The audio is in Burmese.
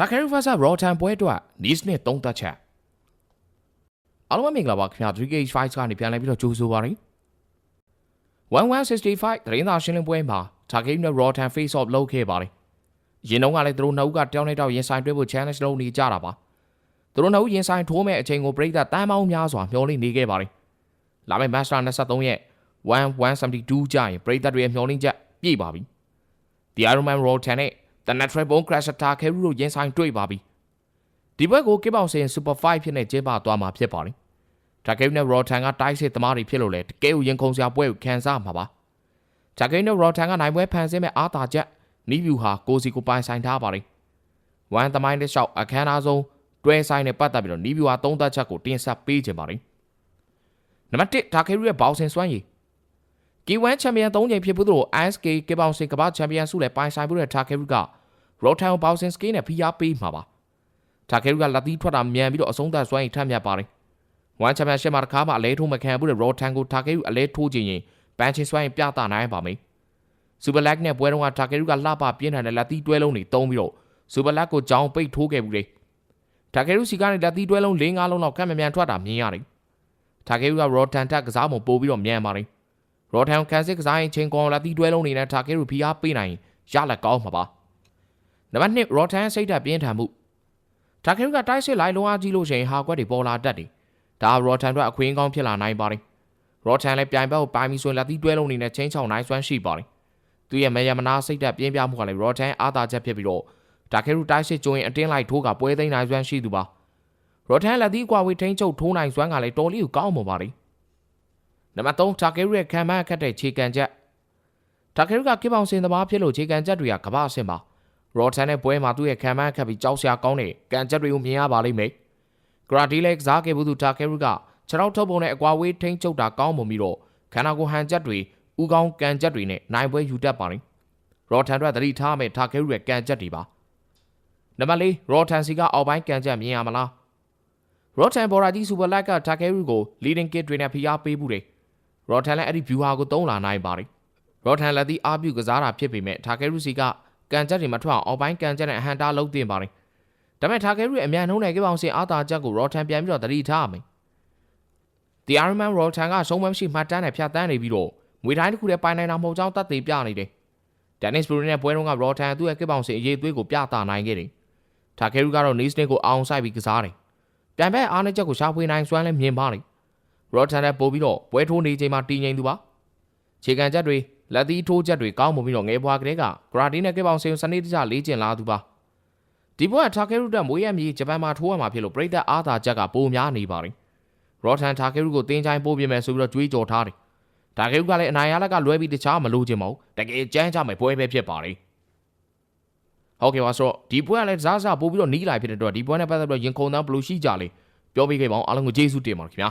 ဂျာကယ်ရီဖာဆာရော်တန်ပွဲအတွက်နီးစ်နဲ့သုံးသက်ချက်အားလုံးပဲမင်္ဂလာပါခင်ဗျာ 3K5 ကနေပြန်လဲပြီးတော့ကြိုးဆိုပါရစေ1165သတင်းသာရှင်းလင်းပွဲမှာဂျာကယ်ရီနဲ့ရော်တန် face off လုပ်ခဲ့ပါတယ်ရင်တော့ကလည်းသူတို့နှစ်ဦးကတောင်းနေတော့ရင်ဆိုင်တွဲဖို့ challenge လုပ်နေကြတာပါသူတို့နှစ်ဦးရင်ဆိုင်ထိုးမဲ့အချိန်ကိုပြိတ္တတန်းပေါင်းများစွာမျှော်လင့်နေခဲ့ပါတယ်လာမယ့် Master 23ရက်1172ကျရင်ပြိတ္တတွေရဲ့မျှော်လင့်ချက်ပြည့်ပါပြီ The Iron Man Roll 10နဲ့ The Natural Bone Crash Attack ခဲရုတို့ရင်ဆိုင်တွေ့ပါပြီဒီဘက်ကိုကိပောင်စင် Super 5ဖြစ်နေကျင်းပသွားမှာဖြစ်ပါတယ်ဒါကိနဲ့ Raw 10ကတိုက်စစ်သမားတွေဖြစ်လို့လေတကယ်ကိုရင်ခုန်စရာပွဲကိုခံစားမှာပါဒါကိနဲ့ Raw 10ကနိုင်ပွဲဖန်ဆင်းမဲ့အားသာချက်နီးဗျူဟာကိုစီကိုပိုင်ဆိုင်ထားပါတယ်ဝမ်သမိုင်းတစ်လျှောက်အခမ်းအနားဆုံးတွဲဆိုင်နဲ့ပတ်သက်ပြီးတော့နီးဗျူဟာသုံးသက်ချက်ကိုတင်ဆက်ပေးခြင်းပါတယ်နံပါတ်1ဒါကိရဲ့ဘောက်ဆင်စွမ်းရည် K1 ချန်ပီယံ၃ချိန်ဖြစ်ဖို့တို့ ISK ကေပေါင်စင်ကမ္ဘာချန်ပီယံဆုလည်းပိုင်ဆိုင်ဖို့တဲ့တာကယ်ရုက ရော်ထန်ဘောက်ဆင်စကေးနဲ့ဖိအားပေးမှာပါတာကယ်ရုကလက်သီးထွက်တာမြန်ပြီးတော့အဆုံးသတ်စွမ်းရည်ထက်မြက်ပါတယ်ဝမ်ချန်ပီယံရှစ်မှာတစ်ခါမှအလဲထိုးမခံဘူးတဲ့ရော်ထန်ကိုတာကယ်ရုအလဲထိုးခြင်းရင်ပန်ချင်စွမ်းရည်ပြသနိုင်ပါမယ်စူပါလက်နဲ့ပွဲတော့ကတာကယ်ရုကလှပပြင်းထန်တဲ့လက်သီးတွဲလုံးတွေတုံးပြီးတော့စူပါလက်ကိုကြောင်းပိတ်ထိုးခဲ့ဘူးလေတာကယ်ရုစီကနေလက်သီးတွဲလုံး၄၅လုံးလောက်ကန့်မမြန်ထွက်တာမြင်ရတယ်တာကယ်ရုကရော်ထန်တက်ကစားပုံပို့ပြီးတော့မြန်ပါတယ်ရော်ထန်ကန်စစ်ကစားရင်ချင်းကွန်လာတီတွဲလုံးနေနဲ့တာကဲရူဖီအားပေးနိုင်ရလက်ကောင်းမှာပါ နံပါတ်1ရော်ထန်စိတ်ဓာတ်ပြင်းထန်မှုတာကဲရူကတိုက်စစ်လိုက်လုံးအားကြီးလို့ရှိရင်ဟာကွက်တွေပေါ်လာတတ်တယ်ဒါရော်ထန်တို့အခွင့်ကောင်းဖြစ်လာနိုင်ပါတယ်ရော်ထန်လည်းပြိုင်ဘက်ကိုပိုင်ပြီးဆိုရင်လက်တီတွဲလုံးနေနဲ့ချင်းချောင်းနိုင်စွမ်းရှိပါတယ်သူရဲ့မယမနာစိတ်ဓာတ်ပြင်းပြမှုကလည်းရော်ထန်အားသာချက်ဖြစ်ပြီးတော့တာကဲရူတိုက်စစ်ကျိုးရင်အတင်းလိုက်ထိုးကပွဲသိမ်းနိုင်စွမ်းရှိသူပါရော်ထန်လက်တီကွာဝေးထိန်းချုပ်ထိုးနိုင်စွမ်းကလည်းတော်လေးကိုကောင်းမှာပါတယ်နံပါတ်3တာကယ်ရရဲ့ခံမခတ်တဲ့ခြေကန်ချက်တာကယ်ရကကိပောင်စင်သမားဖြစ်လို့ခြေကန်ချက်တွေကကမ္ဘာအဆင့်ပါ ရော်ထန်တဲ့ပွဲမှာသူ့ရဲ့ခံမခတ်ပြီးကြောက်စရာကောင်းတဲ့ကန်ချက်တွေကိုမြင်ရပါလိမ့်မယ်ဂရာဒီလက်ကစားခဲ့ဘူးသူတာကယ်ရကခြေထောက်ထုတ်ပုံနဲ့အကွာဝေးထိန်းချုပ်တာကောင်းမှုပြီးတော့ခန္ဓာကိုယ်ဟန်ချက်တွေဥကောင်းကန်ချက်တွေနဲ့နိုင်ပွဲယူတတ်ပါလိမ့်ရော်ထန်တို့သတိထားမယ်တာကယ်ရရဲ့ကန်ချက်တွေပါနံပါတ်4ရော်ထန်စီကအောက်ပိုင်းကန်ချက်မြင်ရမလားရော်ထန်ဘော်ရာကြီးစူပါလက်ကတာကယ်ရကို leading kit တွေနဲ့ဖိအားပေးမှုတွေရော်ထန်လည်းအဲ့ဒီ view ဟာကိုသုံးလာနိုင်ပါတယ်ရော်ထန်လည်းဒီအားပြုကစားတာဖြစ်ပေမဲ့ထာကဲရုစီက ကန်ချက်တွေမထွက်အောင်အောက်ပိုင်းကန်ချက်နဲ့အဟန်တာလုံးတင်ပါတယ်ဒါပေမဲ့ထာကဲရုရဲ့အမြန်နှုံးနဲ့ကေပေါင်စင်အားသာချက်ကိုရော်ထန်ပြန်ပြီးတော့တတိထားရမယ်ဒီ Iron Man ရော်ထန်ကဆုံးမမရှိမှတ်တမ်းနဲ့ဖြတ်တန်းနေပြီးတော့ငွေတိုင်းတစ်ခုတည်းပိုင်နိုင်တာမဟုတ်ကြောင်းတတ်သိပြနေတယ်ဒန်နစ်ဘရူနဲ့ပွဲတုန်းကရော်ထန်သူ့ရဲ့ကေပေါင်စင်အရေးသွေးကိုပြသနိုင်ခဲ့တယ်ထာကဲရုကတော့ Nice ကိုအောင်ဆိုင်ပြီးကစားတယ်ပြန်ပဲအားနဲ့ချက်ကိုရှာဖွေနိုင်စွမ်းလဲမြင်ပါလိမ့်ရော့ထန်နဲ့ပို့ပြီးတော့ပွဲထိုးနေချိန်မှာတည်ငြိမ်သူပါခြေကန်ချက်တွေ လက်သီးထိုးချက်တွေကောင်းမှုပြီးတော့ငယ်ဘွားကလေးကဂရာတီနဲ့ကေပောင်စင်စနေတကြလေးကျင်လာသူပါဒီဘွားထာကဲရုတက်မွေးရမြေဂျပန်မှာထိုးရမှာဖြစ်လို့ပြိတ္တအားသာချက်ကပိုများနေပါပြီရော့ထန်ထာကဲရုကိုတင်းချိုင်းပို့ပြမယ်ဆိုပြီးတော့ကြွေးကြော်ထားတယ်ဒါကဲရုကလည်းအနိုင်ရလက်ကလွဲပြီးတခြားမလို့ချင်ပါဘူးတကယ်ကြမ်းကြမယ်ပွဲပဲဖြစ်ပါလေဟုတ်ကဲ့ပါဆိုတော့ဒီပွဲကလည်းဇားဇာပို့ပြီးတော့နီးလာဖြစ်တဲ့အတွက်ဒီပွဲနဲ့ပတ်သက်ပြီးရင်ခုန်တန်းဘလူးရှိကြလေပြောပြခဲ့ပါအောင်အားလုံးကိုကျေးဇူးတင်ပါတယ်ခင်ဗျာ